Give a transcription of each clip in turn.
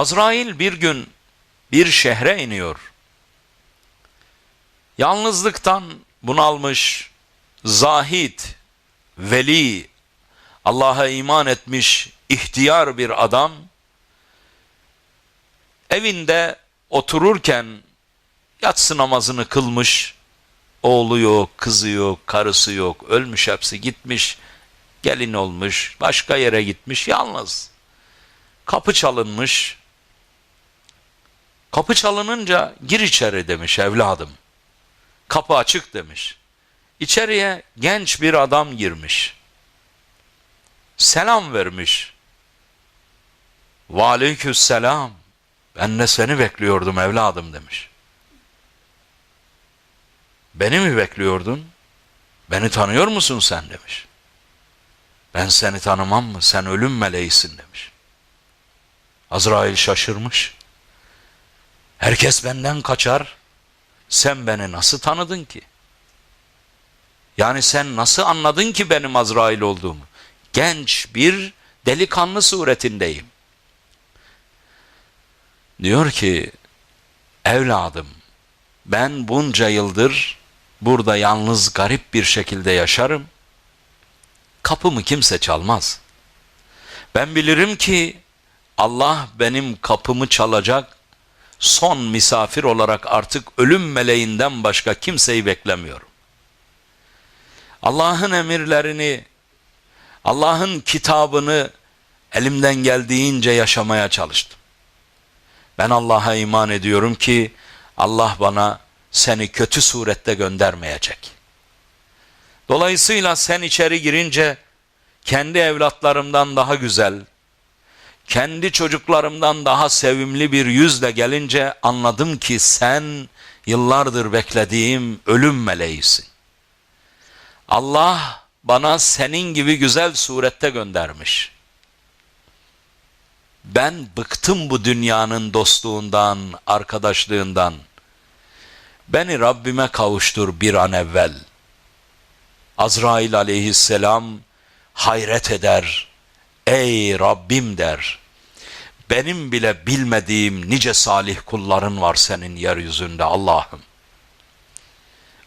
Azrail bir gün bir şehre iniyor. Yalnızlıktan bunalmış, zahit, veli, Allah'a iman etmiş ihtiyar bir adam evinde otururken yatsı namazını kılmış, oğlu yok, kızı yok, karısı yok, ölmüş hepsi gitmiş, gelin olmuş, başka yere gitmiş, yalnız. Kapı çalınmış, kapı çalınınca gir içeri demiş evladım. Kapı açık demiş. İçeriye genç bir adam girmiş. Selam vermiş. Ve selam. Ben de seni bekliyordum evladım demiş. Beni mi bekliyordun? Beni tanıyor musun sen demiş. Ben seni tanımam mı? Sen ölüm meleğisin demiş. Azrail şaşırmış. Herkes benden kaçar. Sen beni nasıl tanıdın ki? Yani sen nasıl anladın ki benim Azrail olduğumu? Genç bir delikanlı suretindeyim. Diyor ki, evladım ben bunca yıldır burada yalnız garip bir şekilde yaşarım. Kapımı kimse çalmaz. Ben bilirim ki Allah benim kapımı çalacak son misafir olarak artık ölüm meleğinden başka kimseyi beklemiyorum. Allah'ın emirlerini, Allah'ın kitabını elimden geldiğince yaşamaya çalıştım. Ben Allah'a iman ediyorum ki Allah bana seni kötü surette göndermeyecek. Dolayısıyla sen içeri girince kendi evlatlarımdan daha güzel, kendi çocuklarımdan daha sevimli bir yüzle gelince anladım ki sen yıllardır beklediğim ölüm meleğisin. Allah bana senin gibi güzel surette göndermiş. Ben bıktım bu dünyanın dostluğundan, arkadaşlığından. Beni Rabbime kavuştur bir an evvel. Azrail aleyhisselam hayret eder. Ey Rabbim der. Benim bile bilmediğim nice salih kulların var senin yeryüzünde Allah'ım.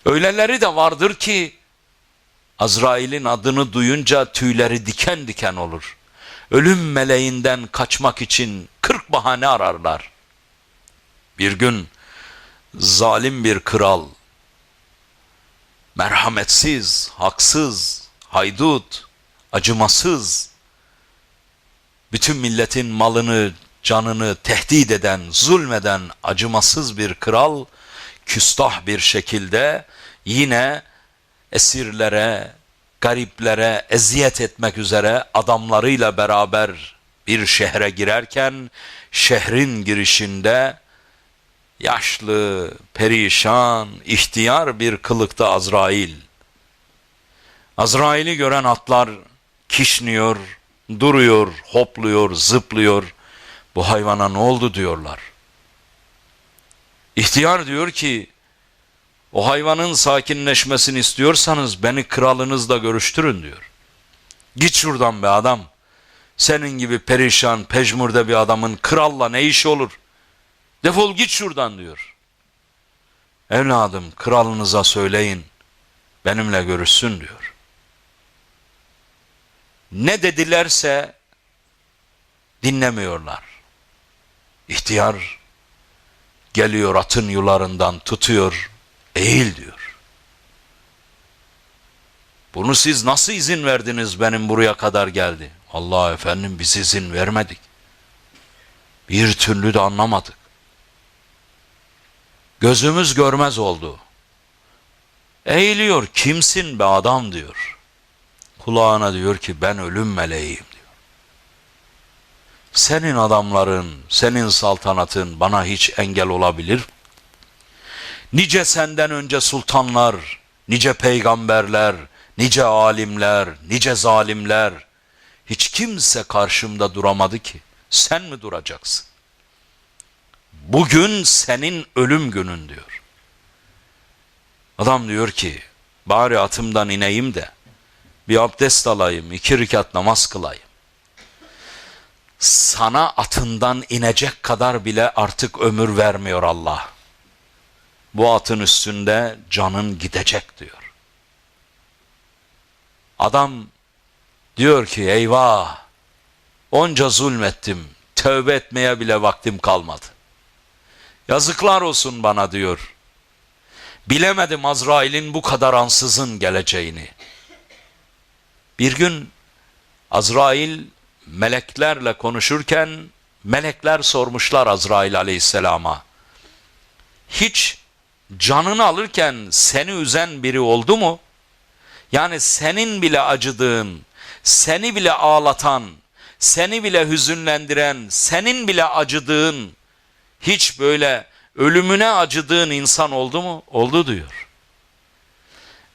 Öyleleri de vardır ki Azrail'in adını duyunca tüyleri diken diken olur. Ölüm meleğinden kaçmak için kırk bahane ararlar. Bir gün zalim bir kral, merhametsiz, haksız, haydut, acımasız, bütün milletin malını, canını tehdit eden, zulmeden acımasız bir kral, küstah bir şekilde yine esirlere, gariplere eziyet etmek üzere adamlarıyla beraber bir şehre girerken şehrin girişinde yaşlı, perişan, ihtiyar bir kılıkta Azrail. Azrail'i gören atlar kişniyor, duruyor, hopluyor, zıplıyor. Bu hayvana ne oldu diyorlar. İhtiyar diyor ki, o hayvanın sakinleşmesini istiyorsanız beni kralınızla görüştürün diyor. Git şuradan be adam. Senin gibi perişan, pejmurde bir adamın kralla ne işi olur? Defol git şuradan diyor. Evladım kralınıza söyleyin benimle görüşsün diyor. Ne dedilerse dinlemiyorlar. İhtiyar geliyor atın yularından tutuyor, eğil diyor. Bunu siz nasıl izin verdiniz benim buraya kadar geldi? Allah efendim biz izin vermedik. Bir türlü de anlamadık. Gözümüz görmez oldu. Eğiliyor kimsin be adam diyor. Kulağına diyor ki ben ölüm meleğiyim diyor. Senin adamların, senin saltanatın bana hiç engel olabilir. Nice senden önce sultanlar, nice peygamberler, nice alimler, nice zalimler. Hiç kimse karşımda duramadı ki. Sen mi duracaksın? Bugün senin ölüm günün diyor. Adam diyor ki bari atımdan ineyim de bir abdest alayım, iki rekat namaz kılayım. sana atından inecek kadar bile artık ömür vermiyor Allah. Bu atın üstünde canın gidecek diyor. Adam diyor ki eyvah onca zulmettim tövbe etmeye bile vaktim kalmadı. Yazıklar olsun bana diyor. Bilemedim Azrail'in bu kadar ansızın geleceğini. Bir gün Azrail meleklerle konuşurken melekler sormuşlar Azrail aleyhisselama. Hiç canını alırken seni üzen biri oldu mu? Yani senin bile acıdığın, seni bile ağlatan, seni bile hüzünlendiren, senin bile acıdığın, hiç böyle ölümüne acıdığın insan oldu mu? Oldu diyor.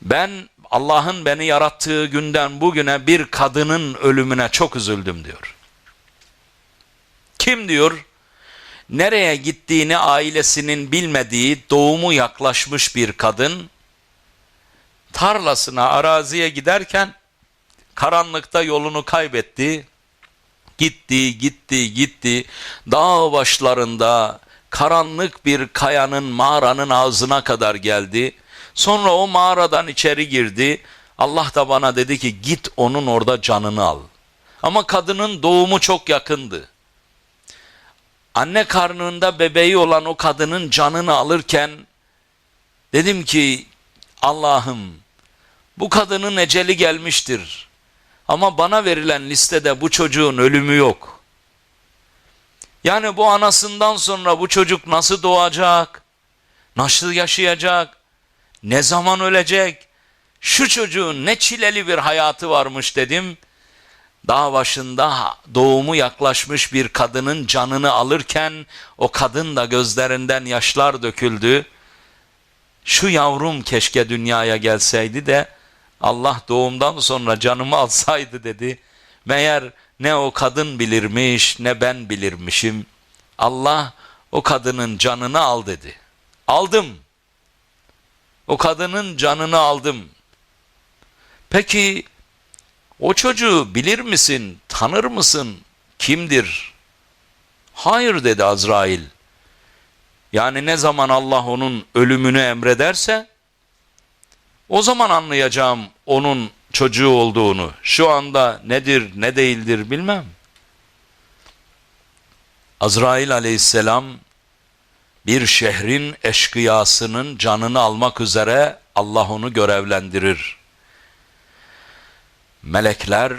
Ben Allah'ın beni yarattığı günden bugüne bir kadının ölümüne çok üzüldüm diyor. Kim diyor? Nereye gittiğini ailesinin bilmediği doğumu yaklaşmış bir kadın tarlasına araziye giderken karanlıkta yolunu kaybetti. Gitti, gitti, gitti. Dağ başlarında karanlık bir kayanın mağaranın ağzına kadar geldi. Sonra o mağaradan içeri girdi. Allah da bana dedi ki git onun orada canını al. Ama kadının doğumu çok yakındı. Anne karnında bebeği olan o kadının canını alırken dedim ki Allah'ım bu kadının eceli gelmiştir. Ama bana verilen listede bu çocuğun ölümü yok. Yani bu anasından sonra bu çocuk nasıl doğacak? Nasıl yaşayacak? Ne zaman ölecek? Şu çocuğun ne çileli bir hayatı varmış dedim. Dağ başında doğumu yaklaşmış bir kadının canını alırken o kadın da gözlerinden yaşlar döküldü. Şu yavrum keşke dünyaya gelseydi de Allah doğumdan sonra canımı alsaydı dedi. Meğer ne o kadın bilirmiş ne ben bilirmişim. Allah o kadının canını al dedi. Aldım. O kadının canını aldım. Peki o çocuğu bilir misin, tanır mısın, kimdir? Hayır dedi Azrail. Yani ne zaman Allah onun ölümünü emrederse o zaman anlayacağım onun çocuğu olduğunu. Şu anda nedir ne değildir bilmem. Azrail aleyhisselam bir şehrin eşkıyasının canını almak üzere Allah onu görevlendirir. Melekler,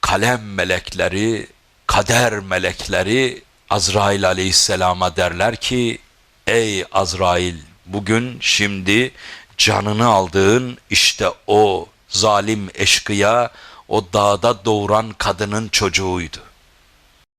kalem melekleri, kader melekleri Azrail aleyhisselama derler ki, ey Azrail bugün şimdi canını aldığın işte o zalim eşkıya o dağda doğuran kadının çocuğuydu.